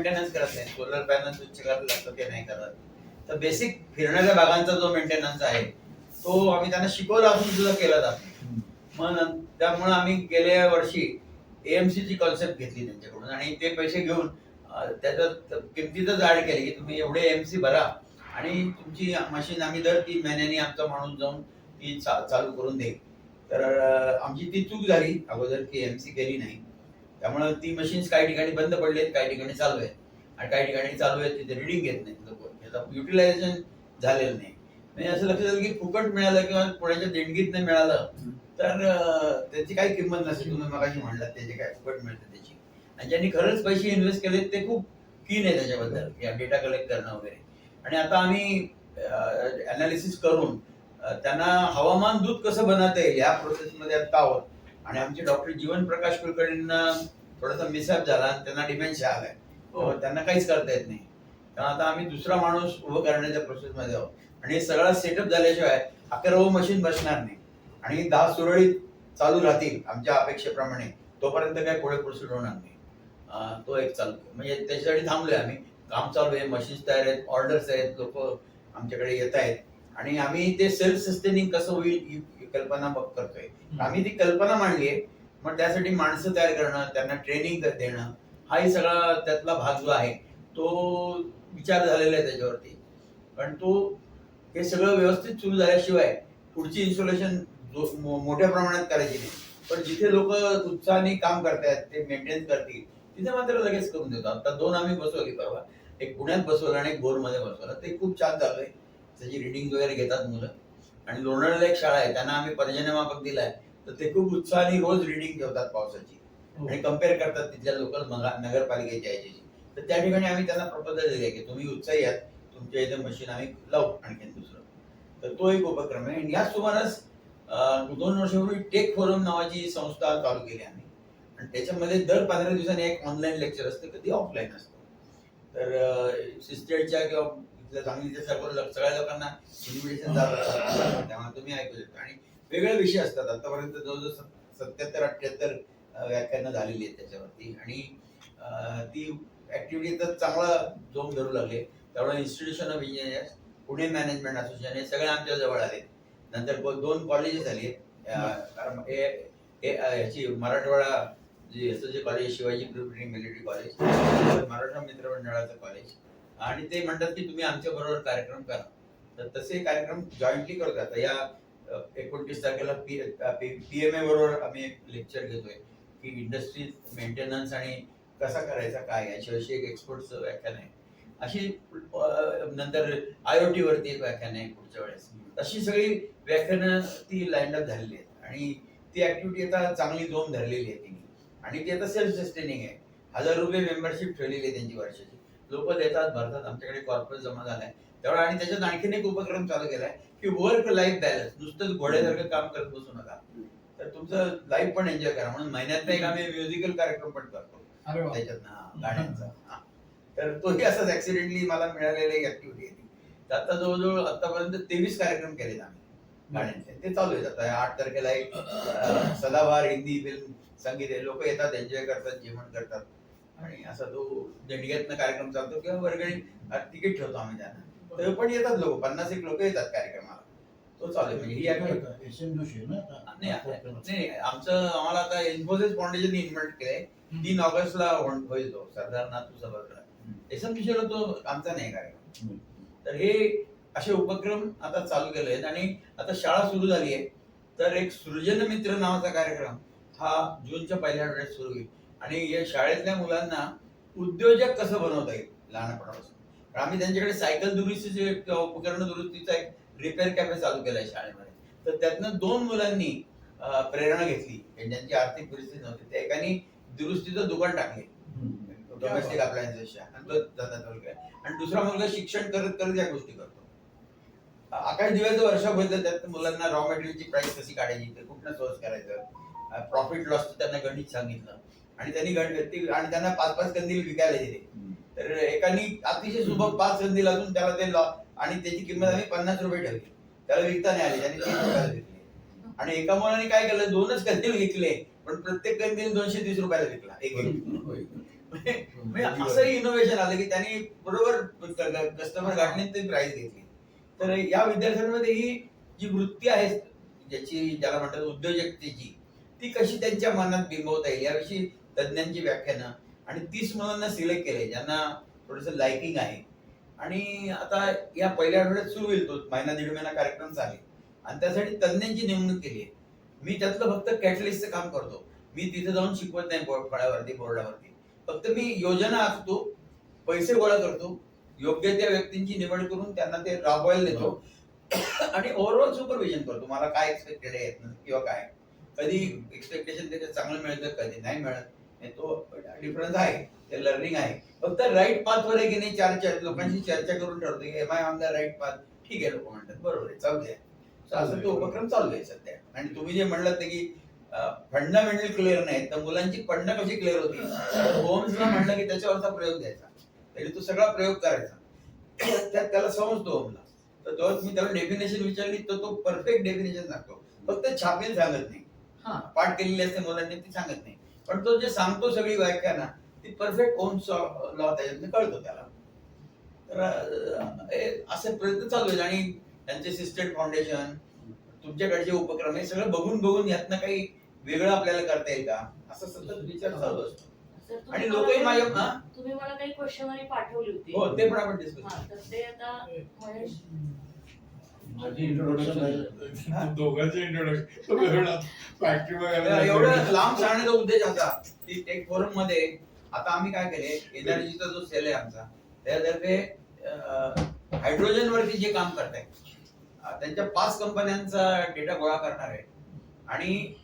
Maintenance करत नाही solar panel स्वच्छ करायला लागतं ते नाही करत. तर बेसिक फिरणाऱ्या भागांचा जो मेंटेनन्स आहे तो आम्ही त्यांना शिकवला असून सुद्धा केला जातो मग त्यामुळे आम्ही गेल्या वर्षी एएमसी ची कॉन्सेप्ट घेतली त्यांच्याकडून आणि ते पैसे घेऊन त्याच्यात किमतीतच जाड केली की तुम्ही एवढे एमसी भरा आणि तुमची मशीन आम्ही दर तीन महिन्यांनी आमचा माणूस जाऊन ती चा- चालू करून देईल. तर आमची ती चूक झाली. अगोदर की एमसी केली नाही. त्यामुळे ती मशीन्स काही ठिकाणी बंद पडलेत काही ठिकाणी चालू आहेत. आणि काही ठिकाणी चालू आहेत तिथे रिडिंग घेत नाहीत लोक त्याचं युटिलायझेशन झालेलं नाही. म्हणजे असं लक्षात आलं की फुकट मिळालं किंवा कोणाच्या देणगीत नाही मिळालं तर त्याची काही किंमत नसते. तुम्ही मगाशी म्हणलात त्याची काय फुकट मिळते त्याची. आणि ज्यांनी खरंच पैसे इन्व्हेस्ट केलेत ते खूप कीन आहे त्याच्याबद्दल या डेटा कलेक्ट करणं वगैरे. आणि आता आम्ही अनालिसिस करून त्यांना हवामान दूत कसं बनवता येईल या प्रोसेसमध्ये आता आहोत. आणि आमचे डॉक्टर जीवन प्रकाश कुलकर्णींना थोडासा मिसअप झाला त्यांना डिमेन्शिया आलाय. हो. तर त्यांना काहीच करता येत नाही. कारण आता आम्ही दुसरा माणूस उभं करण्याच्या प्रोसेसमध्ये आहोत. आणि हे सगळा सेटअप झाल्याशिवाय अकरावं मशीन बसणार नाही. आणि दहा सुरळीत चालू राहतील आमच्या अपेक्षेप्रमाणे. तोपर्यंत काय पुढे प्रोसीड होणार नाही. तो एक चालू. म्हणजे त्याच्यासाठी थांबलोय आम्ही. काम चालू आहे मशीन्स तयार आहेत ऑर्डर्स आहेत लोक आमच्याकडे येत आहेत. आणि आम्ही ते सेल्फ सस्टेनिंग कसं होईल कल्पना बघ करतोय. आम्ही ती कल्पना मांडली आहे मग त्यासाठी माणसं तयार करणं त्यांना ट्रेनिंग देणं हाही सगळा त्यातला भाग जो आहे तो विचार झालेला आहे त्याच्यावरती. पण तो हे सगळं व्यवस्थित सुरू झाल्याशिवाय पुढची इन्स्टॉलेशन मोठ्या प्रमाणात करायची नाही. पण जिथे लोक उत्साहाने काम करतायत ते मेंटेन करतील तिथे मात्र लगेच करून देतो. आता दोन आम्ही बसवली परवा एक पुण्यात बसवलं आणि एक बोरमध्ये बसवलं. ते खूप छान चालू आहे त्याची रिडिंग वगैरे घेतात मुलं. आणि लोणावळ्याला एक शाळा आहे त्यांना आम्ही पर्जन्यमापक दिलाय. तर ते खूप उत्साहाने रोज रिडिंग ठेवतात पावसाची. आणि कंपेअर करतात तिथल्या लोकल नगरपालिकेच्या याच्याशी तर त्या ठिकाणी आम्ही त्यांना प्रपोजल दिले की तुम्ही उत्साही आहात तुमच्या इथे मशीन आम्ही लावू आणखीन दुसरं. तर तो एक उपक्रम आहे. आणि याच सुमारास दोन वर्षापूर्वी टेक फोरम नावाची संस्था चालू केली आम्ही. आणि त्याच्यामध्ये दर पंधरा दिवसांनी एक ऑनलाईन लेक्चर असतं कधी ऑफलाईन असतं. तर सिस्टरच्या किंवा सांगलीच्या सर्व सगळ्या लोकांना इन्व्हिटेशन जात असतात त्यामुळे तुम्ही ऐकू शकता. आणि वेगळे विषय असतात. आतापर्यंत जवळजवळ सत्याहत्तर अठ्ठ्याहत्तर व्याख्यानं झालेली आहेत त्याच्यावरती. आणि ती ऍक्टिव्हिटी तर चांगला जोम धरू लागले त्यामुळे institution of engineers Pune management association हे सगळे आमच्या जवळ आले नंतर दोन कॉलेजेस आली आहेत. कारण हे- याची Marathwada J S J college Shivaji military college Maratha Mitra मंडळाचं कॉलेज आणि ते म्हणतात की तुम्ही आमच्या बरोबर कार्यक्रम करा. तर तसे कार्यक्रम जॉईंटली करतो आता या एकोणतीस तारखेला पी पी एम ए बरोबर आम्ही एक लेक्चर घेतोय की इंडस्ट्री मेंटेनन्स आणि कसा करायचा काय याच्याविषयी एक एक्सपर्टचं व्याख्यान आहे. अशी नंतर आय ओ टी वरती एक व्याख्यान आहे पुढच्या वेळेस. अशी सगळी व्याख्यानं ती लाईन अप झालेली आहेत. आणि ती ऍक्टिव्हिटी आता चांगली जोम धरलेली आहे तिने. आणि ती आता सेल्फ सस्टेनिंग आहे. हजार रुपये मेंबरशिप ठेवलेली आहे त्यांची वर्षाची. लोक देतात भरतात. आमच्याकडे कॉर्पोरेट जमा झालाय. त्यामुळे आणि त्याच्यात आणखीन एक उपक्रम चालू केलाय की वर्क लाईफ बॅलन्स नुसतंच घोड्यासारखं काम करत बसू नका. तर तुमचं लाईफ पण एन्जॉय करा. म्हणून महिन्यात एक आम्ही म्युझिकल कार्यक्रम पण करतो. त्याच्यात हा, गाण्यांचा. तर तोही असाच ऍक्सिडेंटली मला मिळालेली एक ऍक्टिव्हिटी आहे ती. तर आता जवळजवळ आतापर्यंत तेवीस कार्यक्रम केलेत आम्ही. गाण्यांचे. ते चालू आहेत आता. आठ तारखेला एक अं, सदाबहार हिंदी फिल्म संगीत लोक येतात एन्जॉय करतात जेवण करतात. आणि असा तो देणग्यातनं कार्यक्रम चालतो किंवा वर्गणी तिकीट ठेवतो आम्ही त्यांना. तर पण येतात लोक पन्नास एक लोक येतात कार्यक्रमाला. तो चालू आहे म्हणजे ही? नाही आमचं आम्हाला आता इन्फोसिस फाउंडेशन इन्व्हाइट केलंय. तीन ऑगस्टला होईल तो सरदार नातू सभागृह. एस एम तो आमचा नाही कार्यक्रम. तर हे असे उपक्रम आता चालू केले आहेत आणि आता शाळा सुरू झाली आहे. तर एक सृजन मित्र नावाचा कार्यक्रम हा जूनच्या पहिल्या आठवड्यात सुरू होईल. आणि या शाळेतल्या मुलांना उद्योजक कसं बनवता येईल लहानपणापासून? कारण आम्ही त्यांच्याकडे सायकल दुरुस्तीचे उपकरण दुरुस्तीचा एक रिपेअर कॅफे चालू केलाय शाळेमध्ये. तर त्यातनं दोन मुलांनी प्रेरणा घेतली. ज्यांची आर्थिक परिस्थिती नव्हती त्या एकाने दुरुस्तीचं दुकान टाकले. डोमेस्टिक अप्लायन्सेसच्या आणि केला. दुसरा मुलगा शिक्षण करत करत या गोष्टी करतो. आकाश दिव्याचं वर्कशॉप होतं त्यात मुलांना रॉ मटेरियलची प्राइस कशी काढायची ते कुठनं सोर्स करायचं? प्रॉफिट लॉस त्यांना गणित सांगितलं. आणि त्यांनी गणित ती- आणि त्यांना पाच पाच कंदील विकायला दिले. तर एकानी अतिशय सुबक पाच कंदील अजून त्याला ते लॉ आणि त्याची किंमत आम्ही पन्नास रुपये ठेवली. त्याला विकता नाही आली त्यांनी तीस रुपयाला विकले. आणि एका मुलाने काय केलं दोनच कंदील विकले पण प्रत्येक कंदील दोनशे तीस रुपयाला विकला एक एक म्हणजे असंही इनोव्हेशन आलं की त्यांनी बरोबर कस्टमर गाठणे ते प्राइस घेतली. तर या विद्यार्थ्यांमध्ये ही जी वृत्ती आहे ज्याची ज्याला म्हणतात उद्योजकतेची ती कशी त्यांच्या मनात बिंबवता येईल? याविषयी तज्ज्ञांची व्याख्यानं आणि तीस मुलांना सिलेक्ट केले ज्यांना थोडंसं लायकिंग आहे. आणि आता या पहिल्या आठवड्यात सुरू होईल तो महिना दीड महिना कार्यक्रम चालेल. आणि त्यासाठी तज्ज्ञांची नेमणूक केली आहे मी त्यातलं फक्त कॅटलिस्टचं काम करतो. मी तिथे जाऊन शिकवत नाही बोर्ड फळावरती बोर्डावरती. फक्त मी योजना आखतो पैसे गोळा करतो योग्य त्या व्यक्तींची निवड करून त्यांना ते राबवायला देतो. आणि ओव्हरऑल सुपरविजन करतो. मला काय एक्सपेक्टेड आहे किंवा काय. कधी एक्सपेक्टेशन त्याच्यात चांगलं मिळतं कधी नाही मिळत. तो डिफरन्स आहे. ते लर्निंग आहे. फक्त राईट पाथवर आहे की नाही चार चार लोकांशी चर्चा करून ठरवतो की am I on the right path ठीक आहे लोक म्हणतात. बरोबर आहे चालू आहे. असं तो उपक्रम चालू आहे सध्या. आणि तुम्ही जे म्हणलात ते की फंडामेंटल क्लिअर नाही तर मुलांची फंड कशी क्लिअर होती होम्सला म्हणलं की त्याच्यावरचा प्रयोग द्यायचा. तरी तो सगळा प्रयोग करायचा. त्यात त्याला समजतो होमला तर तो मी त्याला डेफिनेशन विचारली तर तो परफेक्ट डेफिनेशन सांगतो. फक्त छापेल सांगत नाही. हा. पाठ केलेली असते मुलांनी ती सांगत नाही. पण तो जे सांगतो सगळी व्याख्या ना ती परफेक्ट ओम्स लॉ त्याच्यातनं कळतो त्याला. तर असे प्रयत्न चालू आहेत आणि त्यांचे सिस्टेम फाउंडेशन तुमच्याकडचे उपक्रम हे सगळं बघून बघून यातनं काही वेगळं आपल्याला करता येईल का? असं सतत विचार चालू असतो. आणि लोकही काही- माझ्या? तुम्ही मला काही क्वेश्चनरी पाठवली होती. हो ते पण आपण डिस्कस तर ते आता महेश माझी इंट्रोडक्शन आहे दोघांचे इंट्रोडक्शन फॅक्टरी बघायला एवढं लांब सांगण्याचा उद्देश असा की टेक फोरममध्ये आता आम्ही काय केले एनर्जीचा जो सेल आहे आमचा त्यातर्फे हायड्रोजन वरती जे काम करताय त्यांच्या पाच कंपन्यांचा डेटा गोळा करणार आहे. आणि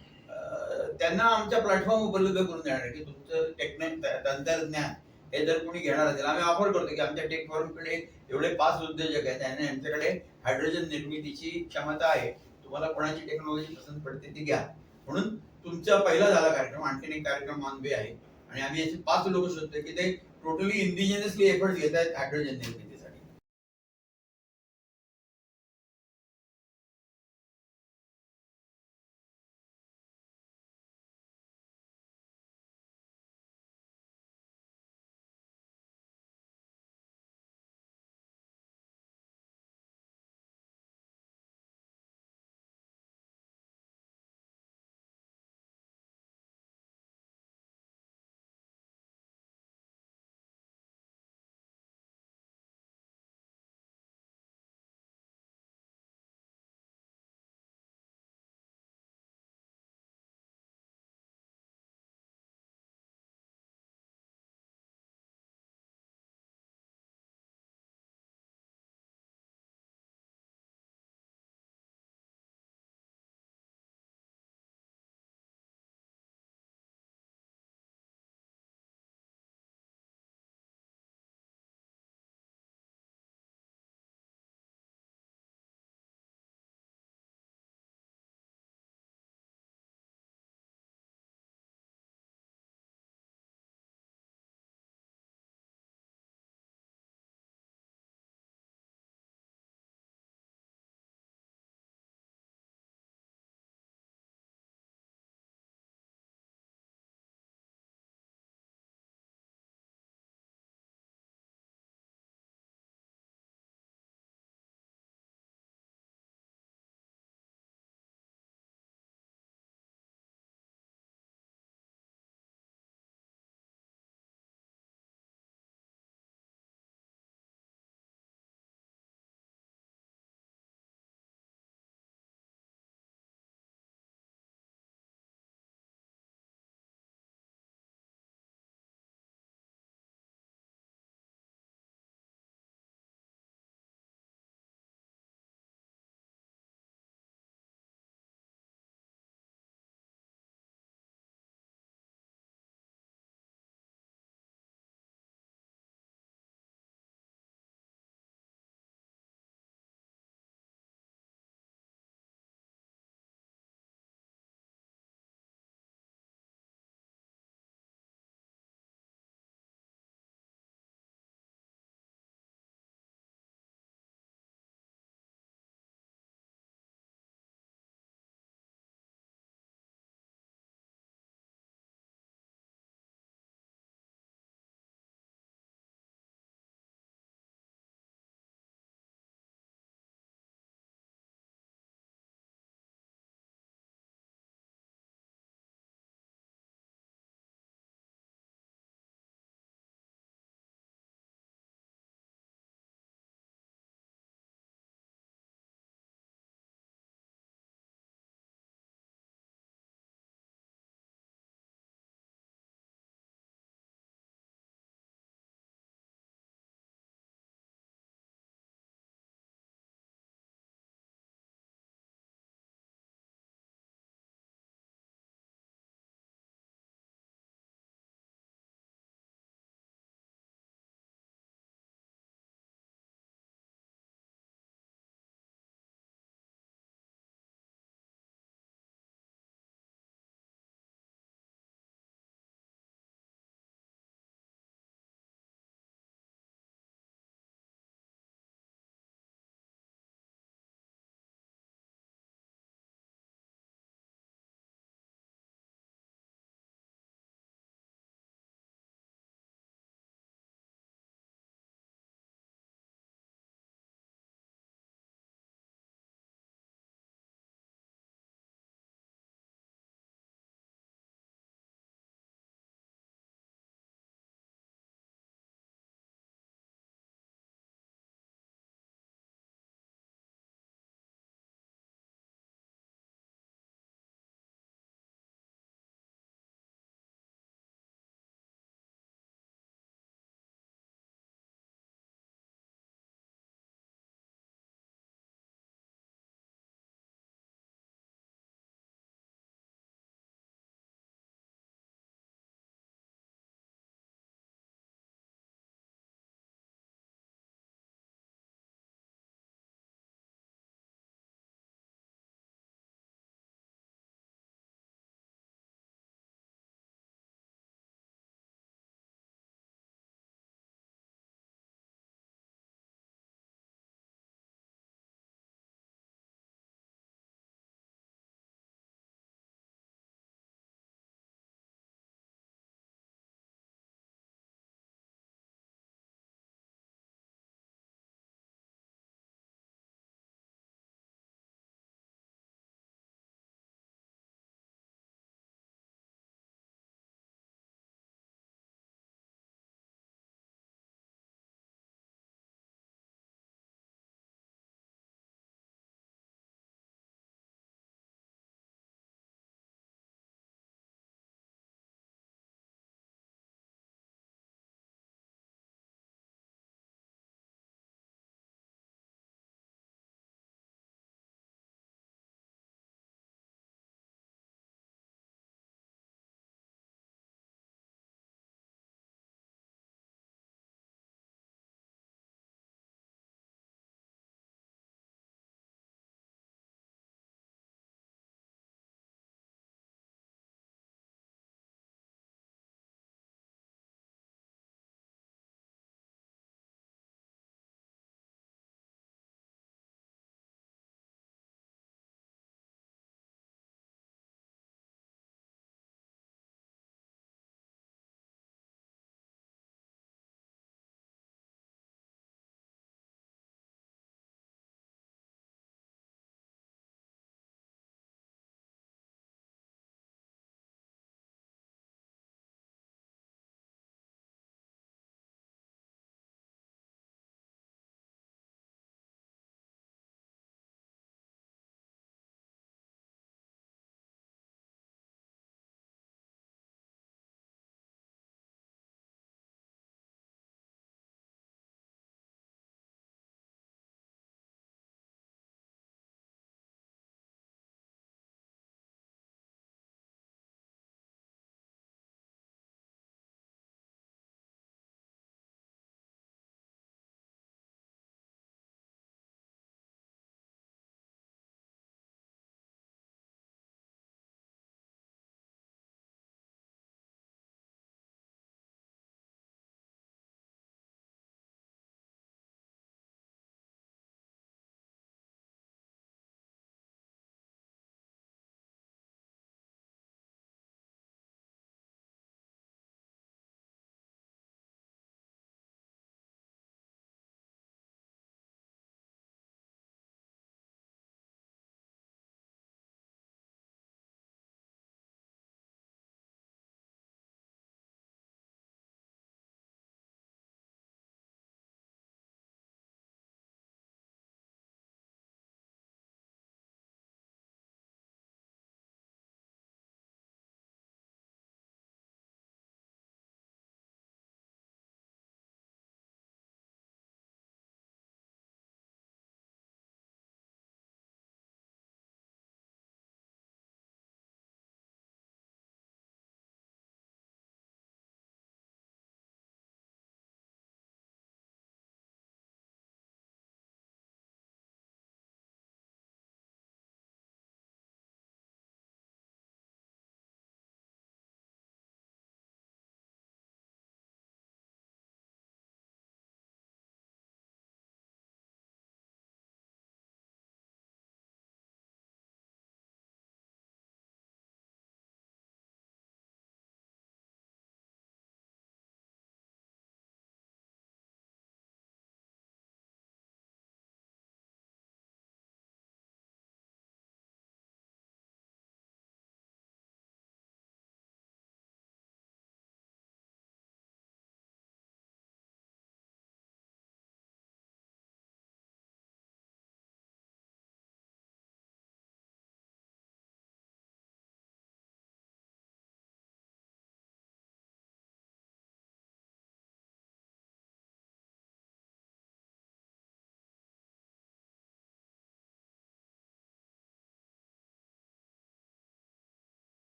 त्यांना आमच्या प्लॅटफॉर्म उपलब्ध करून देणार आहे की तुमचं टेक्निक तंत्रज्ञान हे जर कोणी घेणार असेल आम्ही ऑफर करतो की आमच्या टेक फॉर्मकडे एवढे पाच उद्योजक आहेत आणि यांच्याकडे हायड्रोजन निर्मितीची क्षमता आहे. तुम्हाला कोणाची टेक्नॉलॉजी पसंत पडते ती घ्या. म्हणून तुमचा पहिला झाला कार्यक्रम आणखीन एक कार्यक्रम ऑन वे आहे. आणि आम्ही याचे पाच लोक शोधतोय की ते टोटली इंडिजिनियसली एफर्ट घेत आहेत हायड्रोजन निर्मिती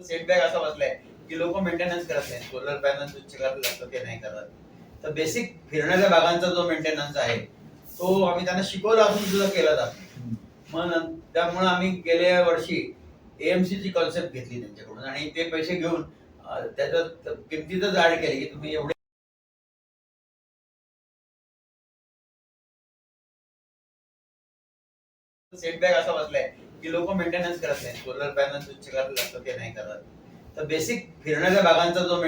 सेटबॅक असा बसलाय की लोक मेंटेनन्स करत नाही सोलर पॅनल स्वच्छ करत असतं ते नाही करत. तर बेसिक फिरणाऱ्या भागांचा जो मेंटेनन्स आहे तो आम्ही त्यांना शिकवला असून सुद्धा केला जात. मग त्यामुळे आम्ही गेल्या वर्षी एएमसी ची कॉन्सेप्ट घेतली त्यांच्याकडून. आणि ते पैसे घेऊन त्याच्यात किमतीतच ऍड केली की तुम्ही एवढे सेटबॅक असा बसलाय. की लोक मेंटेनन्स करत नाही सोलर पॅनल स्वच्छ करत लागतं ते नाही करत. तर बेसिक फिरण्याच्या भागांचा जो